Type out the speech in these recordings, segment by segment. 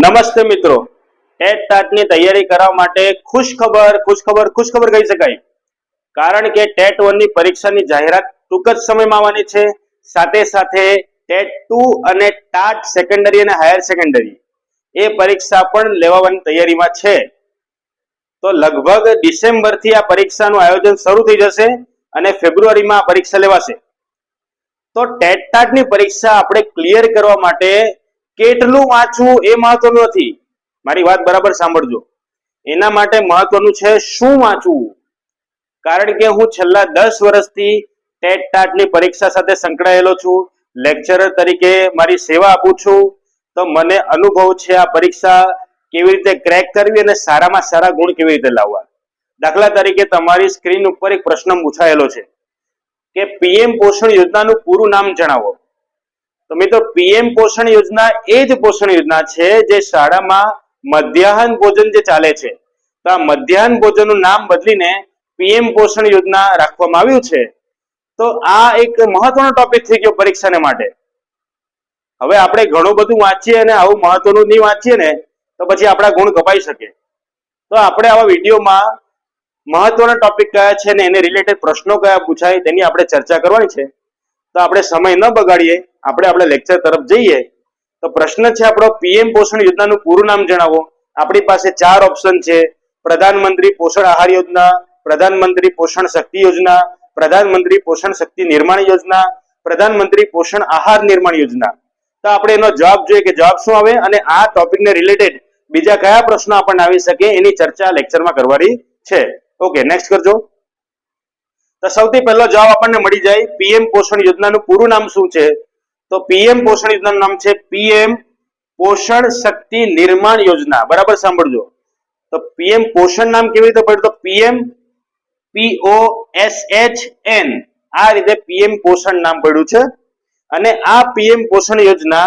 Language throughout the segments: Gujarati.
નમસ્તે મિત્રો. ટેટ ટાટની તૈયારી કરવા માટે ખુશ ખબર ખુશ ખબર ખુશ ખબર કહી શકાય. કારણ કે ટેટ વનની પરીક્ષાની જાહેરાત ટૂંક જ સમયમાં આવવાની છે. સાથે સાથે ટેટ ટુ અને ટાટ સેકન્ડરી અને હાયર સેકન્ડરી એ પરીક્ષા પણ લેવાની તૈયારીમાં છે. તો લગભગ ડિસેમ્બરથી આ પરીક્ષાનું આયોજન શરૂ થઈ જશે અને ફેબ્રુઆરીમાં આ પરીક્ષા લેવાશે. તો ટેટ ટાટની પરીક્ષા આપણે ક્લિયર કરવા માટે કેટલું વાંચવું એ મહત્વનું નથી. મારી વાત બરાબર સાંભળજો. એના માટે મહત્વનું છે શું વાંચવું? કારણ કે હું છેલ્લા દસ વર્ષથી ટેટ ટાટની પરીક્ષા સાથે સંકળાયેલો છું. લેક્ચરર તરીકે મારી સેવા આપું છું. તો મને અનુભવ છે આ પરીક્ષા કેવી રીતે ક્રેક કરવી અને સારામાં સારા ગુણ કેવી રીતે લાવવા. દાખલા તરીકે તમારી સ્ક્રીન ઉપર એક પ્રશ્ન પૂછાયેલો છે કે પીએમ પોષણ યોજનાનું પૂરું નામ જણાવો. તો મિત્રો, પીએમ પોષણ યોજના એ જ પોષણ યોજના છે જે શાળામાં મધ્યાહન ભોજન જે ચાલે છે. તો આ મધ્યાહન ભોજનનું નામ બદલીને પીએમ પોષણ યોજના રાખવામાં આવ્યું છે. તો આ એક મહત્વનો ટોપિક થઈ ગયો પરીક્ષાને માટે. હવે આપણે ઘણું બધું વાંચીએ અને આવું મહત્વનું નહીં વાંચીએ ને, તો પછી આપણા ગુણ કપાઈ શકે. તો આપણે આવા વિડીયોમાં મહત્વના ટોપિક કયા છે ને એને રિલેટેડ પ્રશ્નો કયા પૂછાય તેની આપણે ચર્ચા કરવાની છે. તો આપણે સમય ન બગાડીએ. આપણે આપણે લેક્ચર તરફ જઈએ, તો પ્રશ્ન છે આપણો, પીએમ પોષણ યોજનાનું પૂરું નામ જણાવો. આપણી પાસે ચાર ઓપ્શન છે. પ્રધાનમંત્રી પોષણ આહાર યોજના, પ્રધાનમંત્રી પોષણ શક્તિ યોજના, પ્રધાનમંત્રી પોષણ શક્તિ નિર્માણ યોજના, પ્રધાનમંત્રી પોષણ આહાર નિર્માણ યોજના. તો આપણે એનો જવાબ જોઈએ કે જવાબ શું આવે અને આ ટોપિકને રિલેટેડ બીજા કયા પ્રશ્નો આપણને આવી શકે એની ચર્ચા લેક્ચરમાં કરવાની છે. ઓકે નેક્સ્ટ કરજો. તો સૌથી પહેલો જવાબ આપણને મળી જાય, પીએમ પોષણ યોજનાનું પૂરું નામ શું છે? તો પીએમ પોષણ યોજનાનું નામ છે પીએમ પોષણ શક્તિ નિર્માણ યોજના. બરાબર સાંભળજો. તો પીએમ પોષણ નામ કેવી રીતે પડ્યું? તો પીએમ પીઓ એસ એચ એન. આ રીતે પીએમ પોષણ નામ પડ્યું છે. અને આ પીએમ પોષણ યોજના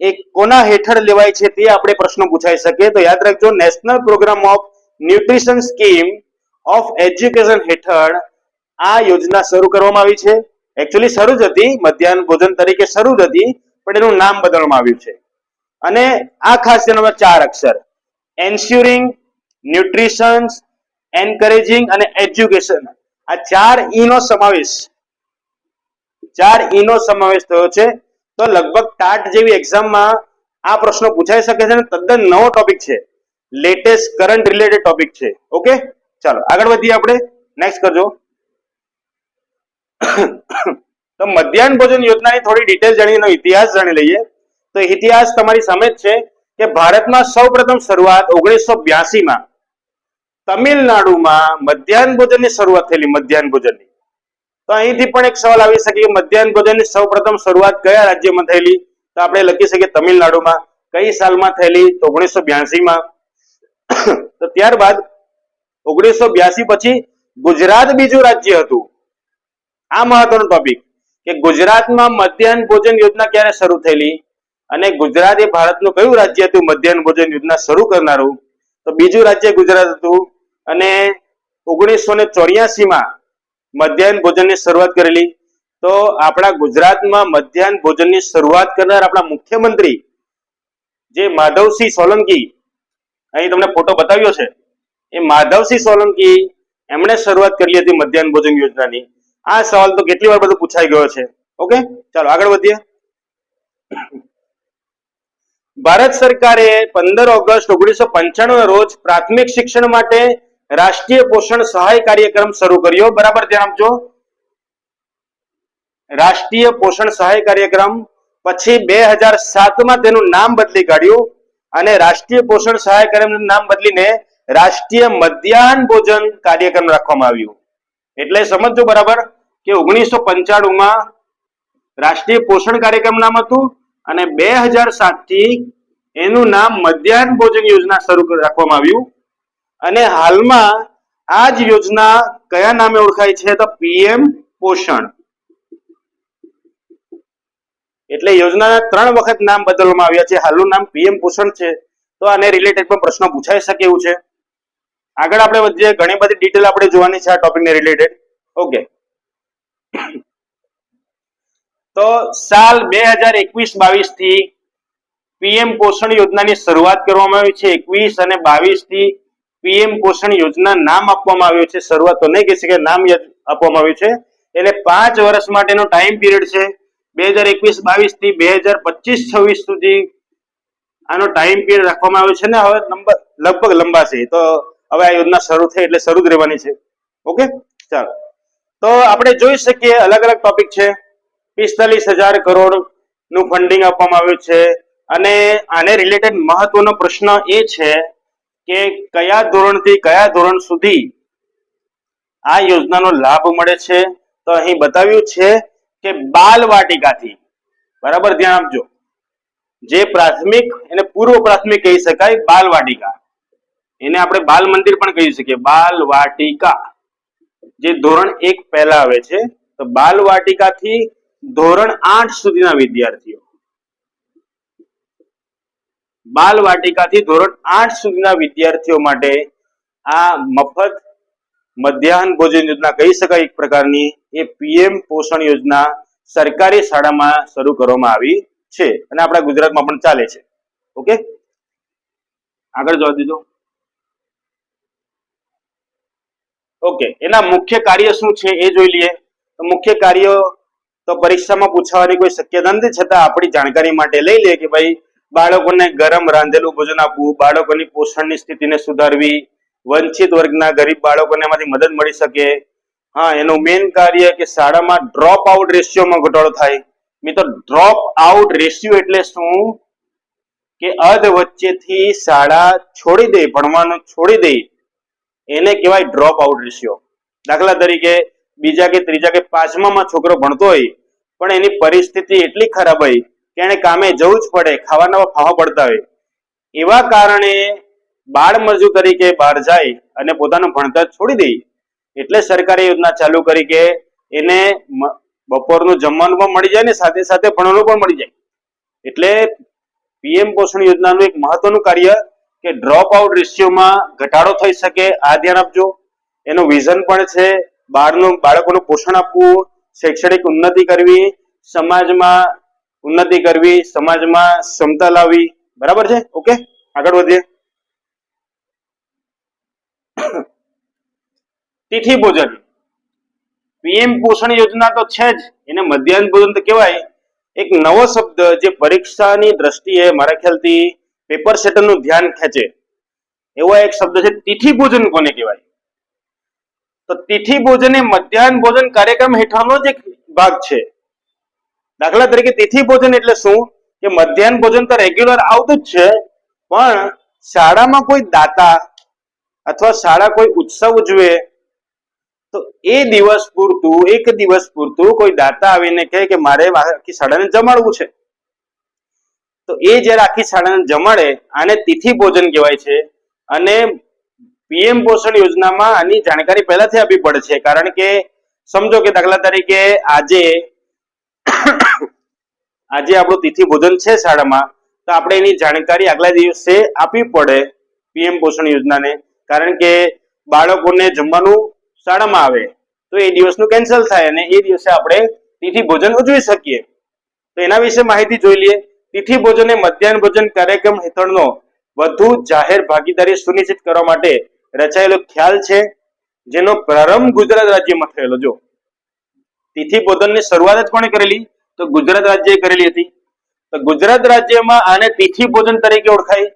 એ કોના હેઠળ લેવાય છે તે આપણે પ્રશ્ન પૂછાઈ શકે તો યાદ રાખજો, national programme of nutrition scheme of education હેઠળ આ યોજના શરૂ કરવામાં આવી છે. એકચ્યુઅલી શરૂ જ હતી, મધ્યાહન ભોજન તરીકે શરૂ જ હતી, પણ એનું નામ બદલવામાં આવ્યું છે. અને આ ખાસ તેનામાં ચાર અક્ષર. એન્સ્યુરિંગ ન્યુટ્રિશન એન્કરેજિંગ અને એજ્યુકેશન આ ચાર ઈ નો સમાવેશ. ચાર ઈ નો સમાવેશ થયો છે. તો લગભગ ટાટ જેવી એક્ઝામમાં આ પ્રશ્નો પૂછાઈ શકે છે અને તદ્દન નવો ટોપિક છે. લેટેસ્ટ કરંટ રિલેટેડ ટોપિક છે. ઓકે ચાલો, આગળ વધીએ આપણે. નેક્સ્ટ કરજો. તો મધ્યાહન ભોજન યોજનાની થોડી ડિટેલ જાણીનો ઇતિહાસ જાણી લઈએ. તો ઇતિહાસ તમારી સામે જ છે કે ભારતમાં સૌપ્રથમ શરૂઆત ઓગણીસો બ્યાસીમાં તમિલનાડુમાં મધ્યાહન ભોજનની શરૂઆત થયેલી, મધ્યાહન ભોજનની. તો અહીંથી પણ એક સવાલ આવી શકે કે મધ્યાહન ભોજનની સૌપ્રથમ શરૂઆત કયા રાજ્યમાં થયેલી? તો આપણે લખી શકીએ તમિલનાડુમાં. કઈ સાલમાં થયેલી? તો ઓગણીસો બ્યાસીમાં. તો ત્યારબાદ ઓગણીસો બ્યાસી પછી ગુજરાત બીજું રાજ્ય હતું. આ મહત્વનો ટોપિક કે ગુજરાતમાં મધ્યાહન ભોજન યોજના ક્યારે શરૂ થયેલી? અને ગુજરાત એ ભારતનું કયું રાજ્ય હતું મધ્યાહન ભોજન યોજના શરૂ કરનારું? તો બીજું રાજ્ય ગુજરાત હતું. અને ઓગણીસો ને ચોર્યાસીમાં મધ્યાહન ભોજનની શરૂઆત કરેલી. તો આપણા ગુજરાતમાં મધ્યાહન ભોજનની શરૂઆત કરનાર આપણા મુખ્યમંત્રી જે માધવસિંહ સોલંકી, અહીં તમને ફોટો બતાવ્યો છે. એ માધવસિંહ સોલંકી એમણે શરૂઆત કરી હતી મધ્યાહન ભોજન યોજનાની. આ સવાલ તો કેટલી વાર બધું પૂછાઈ ગયો છે. ઓકે ચાલો, આગળ વધીએ. ભારત સરકારે પંદર ઓગસ્ટ ઓગણીસો પંચાણું રોજ પ્રાથમિક શિક્ષણ માટે રાષ્ટ્રીય પોષણ સહાય કાર્યક્રમ શરૂ કર્યો. બરાબર ધ્યાન આપજો. રાષ્ટ્રીય પોષણ સહાય કાર્યક્રમ પછી બે હજાર સાતમાં તેનું નામ બદલી કાઢ્યું અને રાષ્ટ્રીય પોષણ સહાય કાર્યક્રમનું નામ બદલીને રાષ્ટ્રીય મધ્યાહન ભોજન કાર્યક્રમ રાખવામાં આવ્યું. એટલે સમજો બરાબર. કે ઓગણીસો પંચાણુંમાં રાષ્ટ્રીય પોષણ કાર્યક્રમ નામ હતું અને બે હજાર સાતથી એનું નામ મધ્યાહન ભોજન યોજના શરૂ રાખવામાં આવ્યું. અને હાલમાં આ જ યોજના કયા નામે ઓળખાય છે તો પીએમ પોષણ. એટલે યોજનાના ત્રણ વખત નામ બદલવામાં આવ્યા છે. હાલનું નામ પીએમ પોષણ છે. તો આને રિલેટેડ પણ પ્રશ્નો પૂછાઈ શકે એવું છે. આગળ આપણે વધીએ. ઘણી બધી ડિટેલ આપણે જોવાની છે આ ટોપિકને રિલેટેડ ઓકે તો સાલ બે હજાર એકવીસ બાવીસથી પીએમ પોષણ યોજનાની શરૂઆત કરવામાં આવી છે. એકવીસ અને બાવીસથી પીએમ પોષણ યોજના નામ આપવામાં આવ્યું છે. શરૂઆત તો નહીં કહી શકે નામ આપવામાં આવ્યું છે. એટલે પાંચ વર્ષ માટેનો ટાઈમ પીરિયડ છે. બે હજાર એકવીસ બાવીસથી બે હજાર પચીસ છવ્વીસ સુધી આનો ટાઈમ પીરિયડ રાખવામાં આવ્યો છે ને હવે લગભગ લંબાશે તો હવે આ યોજના શરૂ થઈ એટલે શરૂ જ રહેવાની છે. ઓકે? ચાલો. તો આપણે જોઈ શકીએ અલગ અલગ ટોપિક છે. પિસ્તાલીસ હજાર કરોડનું ફંડિંગ આપવામાં આવ્યું છે. અને આને રિલેટેડ મહત્વનો પ્રશ્ન એ છે કે કયા ધોરણથી કયા ધોરણ સુધી આ યોજનાનો લાભ મળે છે. તો અહીં બતાવ્યું છે કે બાલ વાટિકાથી બરાબર ધ્યાન આપજો, જે પ્રાથમિક અને પૂર્વ પ્રાથમિક કહી શકાય બાલ વાટિકા એને આપણે બાલ મંદિર પણ કહી શકીએ બાલ વાટિકા જે ધોરણ એક પહેલા આવે છે, તો બાલ વાટિકાથી ધોરણ આઠ સુધીના વિદ્યાર્થીઓ. બાલ વાટિકાથી ધોરણ આઠ સુધીના વિદ્યાર્થીઓ માટે આ મફત મધ્યાહન ભોજન યોજના કહી શકાય એક પ્રકારની, એ પીએમ પોષણ યોજના સરકારી શાળામાં શરૂ કરવામાં આવી છે અને આપણા ગુજરાતમાં પણ ચાલે છે. ઓકે? આગળ જવા દીધો. ઓકે એના મુખ્ય કાર્ય શું છે એ જોઈ લઈએ. તો મુખ્ય કાર્યો તો પરીક્ષામાં પૂછવાની કોઈ શક્યતા નથી છતાં આપણી જાણકારી માટે લઈ લઈએ કે ભાઈ, બાળકોને ગરમ રાંધેલું ભોજન આપવું, બાળકોની પોષણની સ્થિતિને સુધારવી, વંચિત વર્ગના ગરીબ બાળકોને એમાંથી મદદ મળી શકે. હા, એનું મેઇન કાર્ય કે શાળામાં ડ્રોપ આઉટ રેશિયોમાં ઘટાડો થાય. મિત્રો ડ્રોપ આઉટ રેશિયો એટલે શું? કે અધ વચ્ચેથી શાળા છોડી દે, ભણવાનું છોડી દે. એને કહેવાય ડ્રોપ આઉટ રેશિયો દાખલા તરીકે બીજા કે ત્રીજા કે પાંચમામાં છોકરો ભણતો હોય, પણ એની પરિસ્થિતિ એટલી ખરાબ હોય કે એને કામે જવું જ પડે, ખાવાના ફાવા પડતા હોય. એવા કારણે બાળ મજૂર તરીકે બહાર જાય અને પોતાનું ભણતર છોડી દે. એટલે સરકારે યોજના ચાલુ કરી કે એને બપોરનું જમવાનું પણ મળી જાય ને સાથે સાથે ભણવાનું પણ મળી જાય. એટલે પીએમ પોષણ યોજનાનું એક મહત્વનું કાર્ય કે ડ્રોપ આઉટ રેશિયોમાં ઘટાડો થઈ શકે, આ ધ્યાન આપજો. એનું વિઝન પણ છે, બાળનું, બાળકોનું પોષણ આપવું, શૈક્ષણિક ઉન્નતિ કરવી, સમાજમાં ઉન્નતિ કરવી, સમાજમાં ક્ષમતા લાવવી. બરાબર છે? ઓકે? આગળ વધીએ. તિથિ ભોજન. પીએમ પોષણ યોજના તો છે જ. એને મધ્યાહન ભોજન તો કહેવાય. એક નવો શબ્દ જે પરીક્ષાની દ્રષ્ટિએ મારા ખ્યાલથી પેપર સેટરનું ધ્યાન ખેંચે. એવો એક શબ્દ છે, તિથિ ભોજન કોને કહેવાય? તો તિથિ ભોજન એ મધ્યાહન ભોજન કાર્યક્રમ હેઠળનો જ એક ભાગ છે. દાખલા તરીકે તિથિ ભોજન એટલે શું? કે મધ્યાહન ભોજન તો રેગ્યુલર આવતું જ છે, પણ શાળામાં કોઈ દાતા અથવા શાળા કોઈ ઉત્સવ ઉજવે, તો એ દિવસ પૂરતું, એક દિવસ પૂરતું કોઈ દાતા આવીને કહે કે મારે આખી શાળાને જમાડવું છે. તો એ જ્યારે આખી શાળાને જમાડે આને તિથિ ભોજન કહેવાય છે. અને પીએમ પોષણ યોજનામાં આની જાણકારી પહેલાથી આપવી પડે છે. કારણ કે સમજો કે દાખલા તરીકે આજે આજે આપણું તિથિ ભોજન છે શાળામાં, તો આપણે એની જાણકારી આગલા દિવસે આપવી પડે પીએમ પોષણ યોજનાને. કારણ કે બાળકોને જમવાનું શાળામાં આવે, તો એ દિવસનું કેન્સલ થાય અને એ દિવસે આપણે તિથિ ભોજન ઉજવી શકીએ. તો એના વિશે માહિતી જોઈ લઈએ. તિથિ ભોજન મધ્યાહન ભોજન કાર્યક્રમ હેઠળનો વધુ જાહેર ભાગીદારી સુનિશ્ચિત કરવા માટે રચાયેલો ખ્યાલ છે, જેનો પ્રારંભ ગુજરાત રાજ્યમાં થયેલો. જો તિથિ ભોજનની શરૂઆત જ કોણે કરેલી? તો ગુજરાત રાજ્યએ કરેલી હતી. તો ગુજરાત રાજ્યમાં આને તિથિ ભોજન તરીકે ઓળખાય.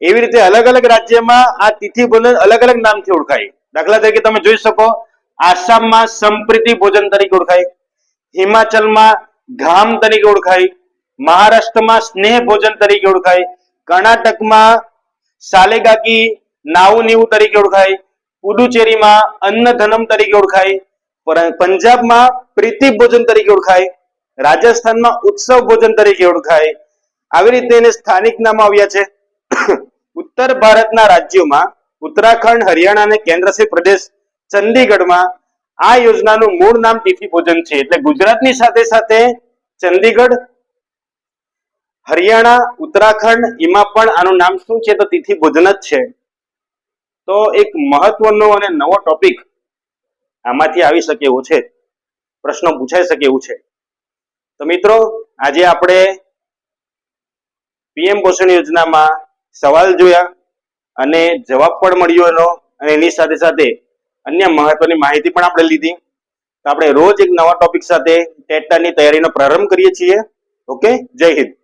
એવી રીતે અલગ અલગ રાજ્યમાં આ તિથિ ભોજન અલગ અલગ નામથી ઓળખાય. દાખલા તરીકે તમે જોઈ શકો, આસામમાં સંપ્રીતિ ભોજન તરીકે ઓળખાય. હિમાચલમાં ઘામ તરીકે ઓળખાય. મહારાષ્ટ્રમાં સ્નેહ ભોજન તરીકે ઓળખાય. કર્ણાટકમાં સાલેગાકી નાઉનીવું તરીકે ઓળખાય. પુડુચેરીમાં અન્નધનમ તરીકે ઓળખાય. પંજાબમાં પ્રીતિ ભોજન તરીકે ઓળખાય. રાજસ્થાનમાં ઉત્સવ ભોજન તરીકે ઓળખાય. આવી રીતે એને સ્થાનિક નામ આવ્યા છે. ઉત્તર ભારતના રાજ્યોમાં ઉત્તરાખંડ, હરિયાણા અને કેન્દ્રશાસિત પ્રદેશ ચંદીગઢમાં આ યોજનાનું મૂળ નામ તિથિ ભોજન છે. એટલે ગુજરાતની સાથે સાથે ચંદીગઢ હરિયાણા, ઉત્તરાખંડ, એમાં પણ આનું નામ શું છે તો તિથિ ભોજન જ છે. તો એક મહત્વનો અને નવો ટોપિક આમાંથી આવી શકે એવું છે. પ્રશ્નો પૂછાઈ શકે એવું છે. તો મિત્રો, આજે આપણે પીએમ પોષણ યોજનામાં સવાલ જોયા અને જવાબ પણ મળ્યો એનો અને એની સાથે સાથે અન્ય મહત્વની માહિતી પણ આપણે લીધી. તો આપણે રોજ એક નવા ટોપિક સાથે ટેટાની તૈયારીનો પ્રારંભ કરીએ છીએ. ઓકે? જય હિન્દ.